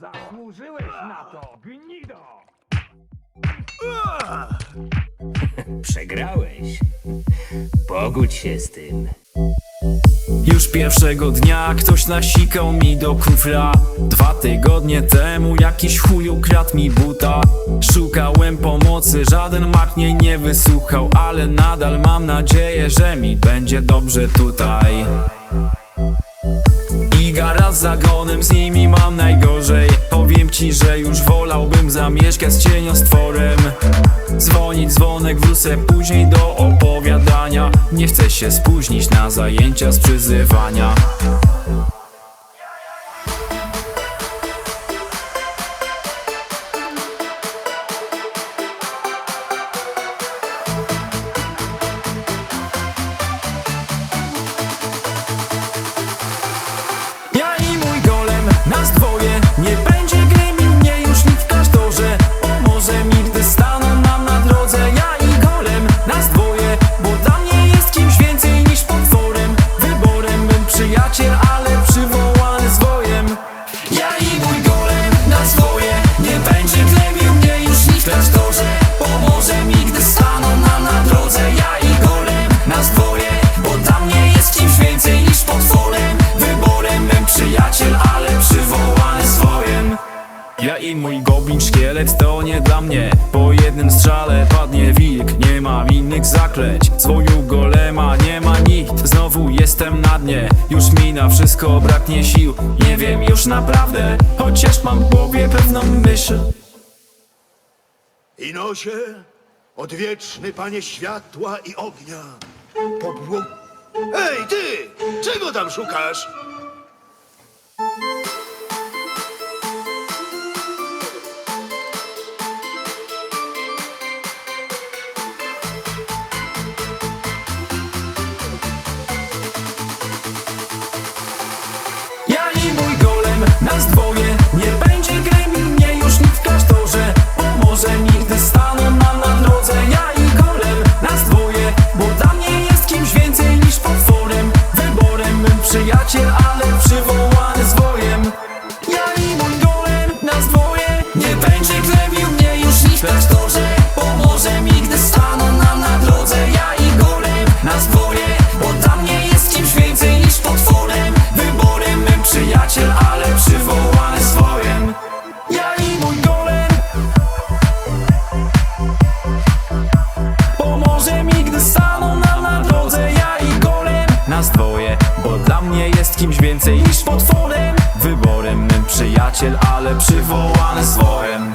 Zasłużyłeś na to, gnido! Przegrałeś. Pogódź się z tym. Już pierwszego dnia ktoś nasikał mi do kufla Dwa tygodnie temu jakiś chuj ukradł mi buta Szukałem pomocy, żaden mak mnie nie wysłuchał Ale nadal mam nadzieję, że mi będzie dobrze tutaj zagonem, z nimi mam najgorzej. Powiem ci, że już wolałbym zamieszkać z cieniostworem. Dzwonić dzwonek wrócę później do opowiadania. Nie chcę się spóźnić na zajęcia z przyzywania przyjaciel, ale przywołany zwojem ja i mój goblin szkielet to nie dla mnie. Po jednym strzale padnie wilk Nie mam innych zakleć. Zwoju golema nie ma nikt Znowu jestem na dnie. Już mi na wszystko braknie sił Nie wiem już naprawdę. Chociaż mam w głowie pewną myśl. Inosie, odwieczny panie światła i ognia, pobłog... Ej, ty! Czego tam szukasz? Bym przyjaciel, jest kimś więcej niż potworem. Wyborem bym przyjaciel, ale przywołany swojem